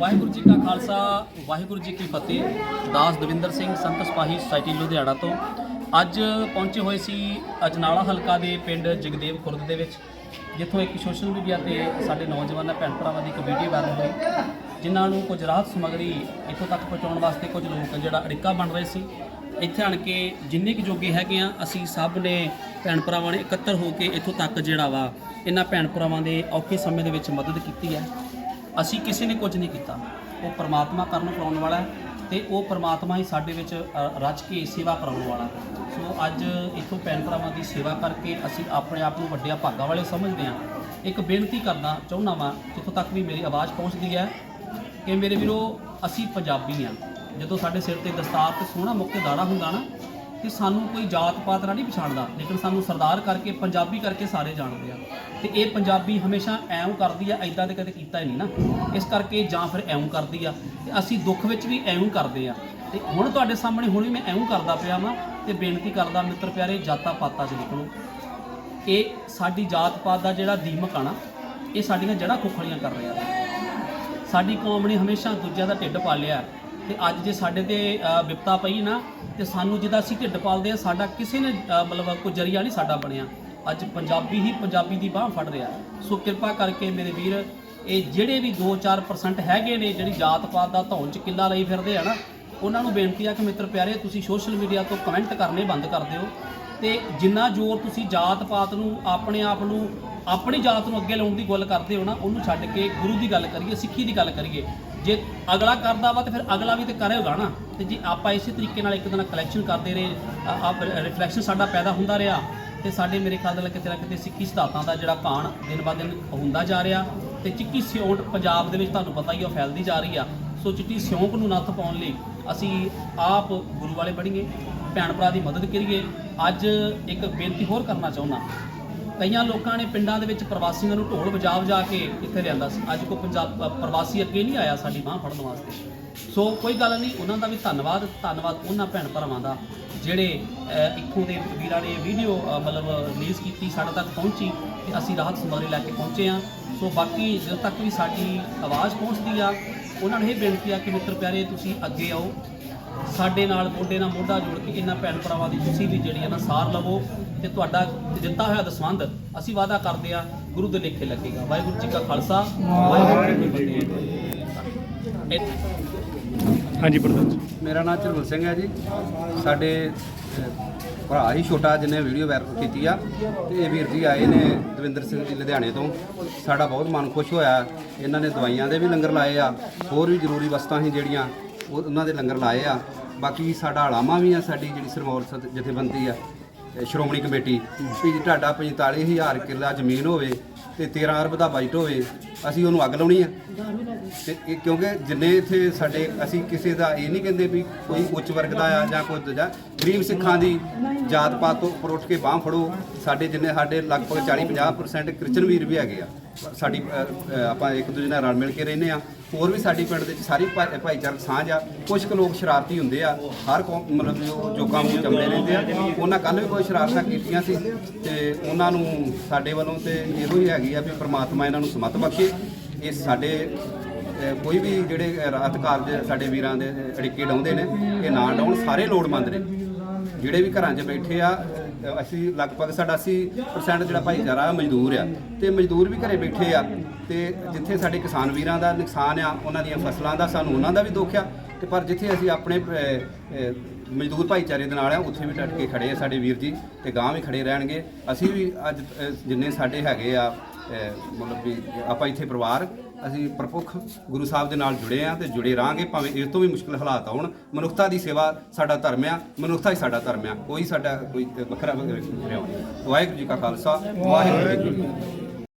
ਵਾਹਿਗੁਰੂ ਜੀ ਕਾ ਖਾਲਸਾ, ਵਾਹਿਗੁਰੂ ਜੀ ਕੀ ਫਤਿਹ। ਦਾਸ ਦਵਿੰਦਰ ਸਿੰਘ, ਸੰਤ ਸਿਪਾਹੀ ਸੁਸਾਇਟੀ ਲੁਧਿਆਣਾ ਤੋਂ। ਅੱਜ ਪਹੁੰਚੇ ਹੋਏ ਸੀ ਅਜਨਾਲਾ ਹਲਕਾ ਦੇ ਪਿੰਡ ਜਗਦੇਵ ਖੁਰਦ ਦੇ ਵਿੱਚ, ਜਿੱਥੋਂ ਇੱਕ ਸੋਸ਼ਲ ਮੀਡੀਆ ਤੇ ਸਾਡੇ ਨੌਜਵਾਨਾਂ, ਭੈਣ ਭਰਾਵਾਂ ਦੀ ਇੱਕ ਵੀਡੀਓ ਵਾਇਰਲ ਹੋਈ, ਜਿਨ੍ਹਾਂ ਨੂੰ ਕੁਝ ਰਾਹਤ ਸਮੱਗਰੀ ਇੱਥੋਂ ਤੱਕ ਪਹੁੰਚਾਉਣ ਵਾਸਤੇ ਕੁਝ ਲੋਕ ਜਿਹੜਾ ਅੜਿੱਕਾ ਬਣ ਰਹੇ ਸੀ। ਇੱਥੇ ਆਣ ਕੇ ਜਿੰਨੇ ਕੁ ਜੋਗੇ ਹੈਗੇ ਆ, ਅਸੀਂ ਸਭ ਨੇ ਭੈਣ ਭਰਾਵਾਂ ਨੇ ਇਕੱਤਰ ਹੋ ਕੇ ਇੱਥੋਂ ਤੱਕ ਜਿਹੜਾ ਵਾ, ਇਹਨਾਂ ਭੈਣ ਭਰਾਵਾਂ ਦੇ ਔਖੇ ਸਮੇਂ ਦੇ ਵਿੱਚ ਮਦਦ ਕੀਤੀ ਹੈ। ਅਸੀਂ ਕਿਸੇ ਨੇ ਕੁਝ ਨਹੀਂ ਕੀਤਾ। ਉਹ ਪਰਮਾਤਮਾ ਕਰਨ ਕਰਾਉਣ ਵਾਲਾ ਹੈ ਤੇ ਉਹ ਪਰਮਾਤਮਾ ਹੀ ਸਾਡੇ ਵਿੱਚ ਅ, ਰਚ ਕੇ ਸੇਵਾ ਕਰਾਉਣ ਵਾਲਾ ਹੈ। ਸੋ ਅੱਜ ਇੱਥੋਂ ਭੈਣ ਭਰਾਵਾਂ ਦੀ ਸੇਵਾ ਕਰਕੇ ਅਸੀਂ ਆਪਣੇ ਆਪ ਨੂੰ ਵੱਡਿਆ ਭਾਗਾਂ ਵਾਲੇ ਸਮਝਦੇ ਹਾਂ। ਇੱਕ ਬੇਨਤੀ ਕਰਨਾ ਚਾਹੁੰਦਾ ਵਾਂ ਜਿੱਥੋਂ ਤੱਕ ਵੀ ਮੇਰੀ ਆਵਾਜ਼ ਪਹੁੰਚਦੀ ਹੈ ਕਿ ਮੇਰੇ ਵੀਰੋ ਅਸੀਂ ਪੰਜਾਬੀ ਹਾਂ। ਜਦੋਂ ਸਾਡੇ ਸਿਰ ਤੇ ਦਸਤਾਰ ਤੇ ਸੋਹਣਾ ਮੁੱਖ ਦਾੜਾ ਹੁੰਦਾ ਨਾ ਤੇ ਸਾਨੂੰ ਕੋਈ ਜਾਤ ਪਾਤ ਨਾਲ ਨਹੀਂ ਪਛਾਣਦਾ, ਲੇਕਿਨ ਸਾਨੂੰ ਸਰਦਾਰ ਕਰਕੇ, ਪੰਜਾਬੀ ਕਰਕੇ ਸਾਰੇ ਜਾਣਦੇ ਆ। ਤੇ ਇਹ ਪੰਜਾਬੀ ਹਮੇਸ਼ਾ ਐਂ ਕਰਦੀ ਆ ਐਦਾਂ ਤੇ ਕਦੇ ਕੀਤਾ ਹੀ ਨਹੀਂ ਨਾ। ਇਸ ਕਰਕੇ ਜਾਂ ਫਿਰ ਐਂ ਕਰਦੀ ਆ, ਤੇ ਅਸੀਂ ਦੁੱਖ ਵਿੱਚ ਵੀ ਐਂ ਕਰਦੇ ਆ। ਤੇ ਹੁਣ ਤੁਹਾਡੇ ਸਾਹਮਣੇ ਹੁਣ ਵੀ ਮੈਂ ਐਂ ਕਰਦਾ ਪਿਆ ਵਾਂ, ਤੇ ਬੇਨਤੀ ਕਰਦਾ ਮਿੱਤਰ ਪਿਆਰੇ, ਜਾਤਾਂ ਪਾਤਾਂ 'ਚ ਨਿਕਲੋ। ਇਹ ਸਾਡੀ ਜਾਤ ਪਾਤ ਦਾ ਜਿਹੜਾ ਦੀਮਕ ਆ ਨਾ, ਇਹ ਸਾਡੀਆਂ ਜੜ੍ਹਾਂ ਖੋਖਲੀਆਂ ਕਰ ਰਿਹਾ। ਸਾਡੀ ਕੌਮ ਨੇ ਹਮੇਸ਼ਾ ਦੂਜਿਆਂ ਦਾ ਢਿੱਡ ਪਾਲਿਆ ਤੇ ਅੱਜ ਜੇ ਸਾਡੇ ਤੇ ਅ, ਵਿਪਤਾ ਪਈ ਨਾ ਤੇ ਸਾਨੂੰ ਜਿੱਦਾਂ ਅਸੀਂ ਢਿੱਡ ਪਾਲਦੇ ਆ ਸਾਡਾ ਕਿਸੇ ਨੇ ਮਤਲਬ ਕੋਈ ਜਰੀਆ ਨਹੀਂ ਸਾਡਾ ਬਣਿਆ। ਅੱਜ ਪੰਜਾਬੀ ਹੀ ਪੰਜਾਬੀ ਦੀ ਬਾਹ ਫੜ ਰਿਹਾ। ਸੋ ਕਿਰਪਾ ਕਰਕੇ ਮੇਰੇ ਵੀਰ ਇਹ ਜਿਹੜੇ ਵੀ 2-4% ਹੈਗੇ ਨੇ ਜਿਹੜੀ ਜਾਤ ਪਾਤ ਦਾ ਧੌਣ ਚ ਕਿੱਲਾ ਲਈ ਫਿਰਦੇ ਆ ਨਾ ਉਹਨਾਂ ਨੂੰ ਬੇਨਤੀ ਆ ਕਿ ਮਿੱਤਰ ਪਿਆਰੇ ਤੁਸੀਂ ਸੋਸ਼ਲ ਮੀਡੀਆ ਤੋਂ ਕਮੈਂਟ ਕਰਨੇ ਬੰਦ ਕਰ ਦਿਓ। ਤੇ ਜਿੰਨਾ ਜ਼ੋਰ ਤੁਸੀਂ ਜਾਤ ਪਾਤ ਨੂੰ ਆਪਣੇ ਆਪ ਨੂੰ ਆਪਣੀ ਜਾਤ ਨੂੰ ਅੱਗੇ ਲਾਉਣ ਦੀ ਗੱਲ ਕਰਦੇ ਹੋ ਨਾ ਉਹਨੂੰ ਛੱਡ ਕੇ ਗੁਰੂ ਦੀ ਗੱਲ ਕਰੀਏ ਸਿੱਖੀ ਦੀ ਗੱਲ ਕਰੀਏ। ਜੇ ਅਗਲਾ ਕਰਦਾ ਵਾ ਤੇ ਫਿਰ ਅਗਲਾ ਵੀ ਤੇ ਕਰੇਗਾ ਨਾ। ਤੇ ਜੇ ਆਪਾਂ ਇਸੇ ਤਰੀਕੇ ਨਾਲ ਇੱਕ ਦਿਨ ਕਲੈਕਸ਼ਨ ਕਰਦੇ ਰਹੇ ਆਪ ਰਿਫਲੈਕਸ਼ਨ ਸਾਡਾ ਪੈਦਾ ਹੁੰਦਾ ਰਿਹਾ। ਤੇ ਸਾਡੇ ਮੇਰੇ ਖਿਆਲ ਨਾਲ ਕਿਤੇ ਨਾ ਕਿਤੇ ਸਿੱਖੀ ਸਿਧਾਂਤਾਂ ਦਾ ਜਿਹੜਾ ਭਾਣ ਦਿਨ ਬਾ ਦਿਨ ਹੁੰਦਾ ਜਾ ਰਿਹਾ। ਤੇ ਚਿੱਟੀ ਸਿਉਂਟ ਪੰਜਾਬ ਦੇ ਵਿੱਚ ਤੁਹਾਨੂੰ ਪਤਾ ਹੀ ਆ, ਉਹ ਫੈਲਦੀ ਜਾ ਰਹੀ ਆ। ਸੋ ਚਿੱਟੀ ਸਿਉਂਕ ਨੂੰ ਨੱਥ ਪਾਉਣ ਲਈ ਅਸੀਂ ਆਪ ਗੁਰੂ ਵਾਲੇ ਬਣੀਏ, ਭੈਣ ਭਰਾ ਦੀ ਮਦਦ ਕਰੀਏ। ਅੱਜ ਇੱਕ ਬੇਨਤੀ ਹੋਰ ਕਰਨਾ ਚਾਹੁੰਦਾ। ਕਈਆਂ ਲੋਕਾਂ ਨੇ ਪਿੰਡਾਂ ਦੇ ਵਿੱਚ ਪ੍ਰਵਾਸੀਆਂ ਨੂੰ ਢੋਲ ਵਜਾ ਵਜਾ ਕੇ ਇੱਥੇ ਲਿਆਂਦਾ ਸੀ। ਅੱਜ ਕੋਈ ਪੰਜਾਬ ਪ੍ਰਵਾਸੀ ਅੱਗੇ ਨਹੀਂ ਆਇਆ ਸਾਡੀ ਬਾਹ ਫੜਨ ਵਾਸਤੇ। ਸੋ ਕੋਈ ਗੱਲ ਨਹੀਂ, ਉਹਨਾਂ ਦਾ ਵੀ ਧੰਨਵਾਦ ਧੰਨਵਾਦ ਉਹਨਾਂ ਭੈਣ ਭਰਾਵਾਂ ਦਾ, ਜਿਹੜੇ ਇੱਥੋਂ ਦੇ ਵੀਰਾਂ ਨੇ ਵੀਡੀਓ ਮਤਲਬ ਰਿਲੀਜ਼ ਕੀਤੀ, ਸਾਡੇ ਤੱਕ ਪਹੁੰਚੀ, ਤੇ ਅਸੀਂ ਰਾਹਤ ਸਮਗਰੀ ਲੈ ਕੇ ਪਹੁੰਚੇ ਆ ਸੋ ਬਾਕੀ ਜਦੋਂ ਤੱਕ ਵੀ ਸਾਡੀ ਆਵਾਜ਼ ਪਹੁੰਚਦੀ ਆ, ਉਹਨਾਂ ਨੂੰ ਇਹ ਬੇਨਤੀ ਆ ਕਿ ਮਿੱਤਰ ਪਿਆਰੇ, ਤੁਸੀਂ ਅੱਗੇ ਆਓ। ਸਾਡੇ ਨਾਲ ਮੋਢੇ ਨਾਲ ਮੋਢਾ ਜੋੜ ਕੇ ਇਹਨਾਂ ਭੈਣ ਭਰਾਵਾਂ ਦੀ ਤੁਸੀਂ ਵੀ ਜਿਹੜੀ ਆ ਨਾ ਸਾਰ ਲਵੋ ਤੇ ਤੁਹਾਡਾ ਦਿੱਤਾ ਹੋਇਆ ਦਸਵੰਧ ਅਸੀਂ ਵਾਅਦਾ ਕਰਦੇ ਆ ਗੁਰੂ ਦੇ ਲੇਖੇ ਲੱਗੇਗਾ। ਵਾਹਿਗੁਰੂ ਜੀ ਕਾ ਖਾਲਸਾ ਵਾਹਿਗੁਰੂ ਜੀ ਕੀ ਫਤਿਹ। ਇਹ- ਹਾਂਜੀ ਪ੍ਰਧਾਨ ਜੀ। ਮੇਰਾ ਨਾਮ ਚਰਵਲ ਸਿੰਘ ਹੈ ਜੀ। ਸਾਡੇ ਭਰਾ ਹੀ ਛੋਟਾ ਜਿਹਨੇ ਵੀਡੀਓ ਵਾਇਰਲ ਕੀਤੀ ਆ ਤੇ ਇਹ ਵੀਰ ਜੀ ਆਏ ਨੇ ਦਵਿੰਦਰ ਸਿੰਘ ਜੀ ਲੁਧਿਆਣੇ ਤੋਂ। ਸਾਡਾ ਬਹੁਤ ਮਨ ਖੁਸ਼ ਹੋਇਆ। ਇਹਨਾਂ ਨੇ ਦਵਾਈਆਂ ਦੇ ਵੀ ਲੰਗਰ ਲਾਏ ਆ। ਹੋਰ ਵੀ ਜ਼ਰੂਰੀ ਵਸਤਾਂ ਸੀ ਜਿਹੜੀਆਂ ਉਹ ਉਹਨਾਂ ਦੇ ਲੰਗਰ ਲਾਏ ਆ। ਬਾਕੀ ਸਾਡਾ ਹਲਾਮਾ ਵੀ ਆ, ਸਾਡੀ ਜਿਹੜੀ ਸਰਮੌਰ ਜਥੇਬੰਦੀ ਆ ਸ਼੍ਰੋਮਣੀ ਕਮੇਟੀ, ਵੀ ਤੁਹਾਡਾ 45000 ਕਿੱਲਾ ਜ਼ਮੀਨ ਹੋਵੇ ਤੇ 13 ਅਰਬ ਦਾ ਬਜਟ ਹੋਵੇ, ਅਸੀਂ ਉਹਨੂੰ ਅੱਗ ਲਾਉਣੀ ਆ। ਤੇ ਇਹ ਕਿਉਂਕਿ ਜਿੰਨੇ ਇੱਥੇ ਸਾਡੇ, ਅਸੀਂ ਕਿਸੇ ਦਾ ਇਹ ਨਹੀਂ ਕਹਿੰਦੇ ਵੀ ਕੋਈ ਉੱਚ ਵਰਗ ਦਾ ਆ ਜਾਂ ਕੋਈ ਦੂਜਾ। ਗਰੀਬ ਸਿੱਖਾਂ ਦੀ ਜਾਤ ਪਾਤ ਤੋਂ ਉੱਪਰ ਉੱਠ ਕੇ ਬਾਹ ਫੜੋ, ਸਾਡੇ ਜਿੰਨੇ, ਸਾਡੇ ਲਗਭਗ 40 50% ਕ੍ਰਿਸਚਨ ਵੀਰ ਵੀ ਹੈਗੇ ਆ। ਸਾਡੀ ਆਪਾਂ ਇੱਕ ਦੂਜੇ ਨਾਲ ਰਲ ਮਿਲ ਕੇ ਰਹਿੰਦੇ ਆ। ਹੋਰ ਵੀ ਸਾਡੀ ਪਿੰਡ ਦੇ ਵਿੱਚ ਸਾਰੀ ਭਾਈ- ਭਾਈਚਾਰਕ ਸਾਂਝ ਆ। ਕੁਝ ਕੁ ਲੋਕ ਸ਼ਰਾਰਤੀ ਹੁੰਦੇ ਆ। ਹਰ ਕੌਮ, ਮਤਲਬ ਜੋ ਜੋ ਕੰਮ ਨੂੰ ਚੰਬੜੇ ਰਹਿੰਦੇ ਆ। ਉਹਨਾਂ ਕੱਲ ਵੀ ਕੋਈ ਸ਼ਰਾਰਤਾਂ ਕੀਤੀਆਂ ਸੀ ਤੇ ਉਹਨਾਂ ਨੂੰ ਸਾਡੇ ਵੱਲੋਂ ਤੇ ਇਹੋ ਹੀ ਹੈਗੀ ਆ ਵੀ ਪ੍ਰਮਾਤਮਾ ਇਹਨਾਂ ਨੂੰ ਸਮਤ ਬਖਸ਼ੇ। ਇਹ ਸਾਡੇ ਕੋਈ ਵੀ ਜਿਹੜੇ ਰਾਤ ਕਾਰਜ ਸਾਡੇ ਵੀਰਾਂ ਦੇ ਅੜਿੱਕੇ ਡਾਉਂਦੇ ਨੇ, ਇਹ ਨਾ ਡਾਉਣ, ਸਾਰੇ ਲੋੜਮੰਦ ਨੇ। ਜਿਹੜੇ ਵੀ ਘਰਾਂ 'ਚ ਬੈਠੇ ਆ ਅਸੀਂ ਲਗਭਗ ਸਾਡਾ 80% ਜਿਹੜਾ ਭਾਈਚਾਰਾ ਮਜ਼ਦੂਰ ਆ। ਤੇ ਮਜ਼ਦੂਰ ਵੀ ਘਰੇ ਬੈਠੇ ਆ, ਤੇ ਜਿੱਥੇ ਸਾਡੇ ਕਿਸਾਨ ਵੀਰਾਂ ਦਾ ਨੁਕਸਾਨ ਆ, ਉਹਨਾਂ ਦੀਆਂ ਫਸਲਾਂ ਦਾ ਸਾਨੂੰ ਉਹਨਾਂ ਦਾ ਵੀ ਦੁੱਖ ਆ। ਤੇ ਪਰ ਜਿੱਥੇ ਅਸੀਂ ਆਪਣੇ ਅਹ, ਅਹ, ਮਜ਼ਦੂਰ ਭਾਈਚਾਰੇ ਦੇ ਨਾਲ ਆ ਉੱਥੇ ਵੀ ਡਟ ਕੇ ਖੜੇ ਆ ਸਾਡੇ ਵੀਰ ਜੀ ਤੇ ਗਾਂ ਵੀ ਖੜੇ ਰਹਿਣਗੇ। ਅਸੀਂ ਵੀ ਅੱਜ ਅਹ, ਜਿੰਨੇ ਸਾਡੇ ਹੈਗੇ ਆ ਅਹ, ਮਤਲਬ ਵੀ ਆਪਾਂ ਇੱਥੇ ਪਰਿਵਾਰ ਅਸੀਂ ਪ੍ਰਪੁੱਖ ਗੁਰੂ ਸਾਹਿਬ ਦੇ ਨਾਲ ਜੁੜੇ ਆ ਤੇ ਜੁੜੇ ਰਾਂਗੇ ਭਾਵੇਂ ਇਸ ਤੋਂ ਵੀ ਮੁਸ਼ਕਲ ਹਾਲਾਤ ਆਉਣ। ਮਨੁੱਖਤਾ ਦੀ ਸੇਵਾ ਸਾਡਾ ਧਰਮ ਆ ਮਨੁੱਖਤਾ ਹੀ ਸਾਡਾ ਧਰਮ ਆ ਕੋਈ ਸਾਡਾ ਕੋਈ ਵੱਖਰਾ ਵਗੈਰਾ ਨਹੀਂ। ਵਾਹਿਗੁਰੂ ਜੀ ਕਾ ਖਾਲਸਾ ਵਾਹਿਗੁਰੂ ਜੀ ਕੀ ਫਤਿਹ।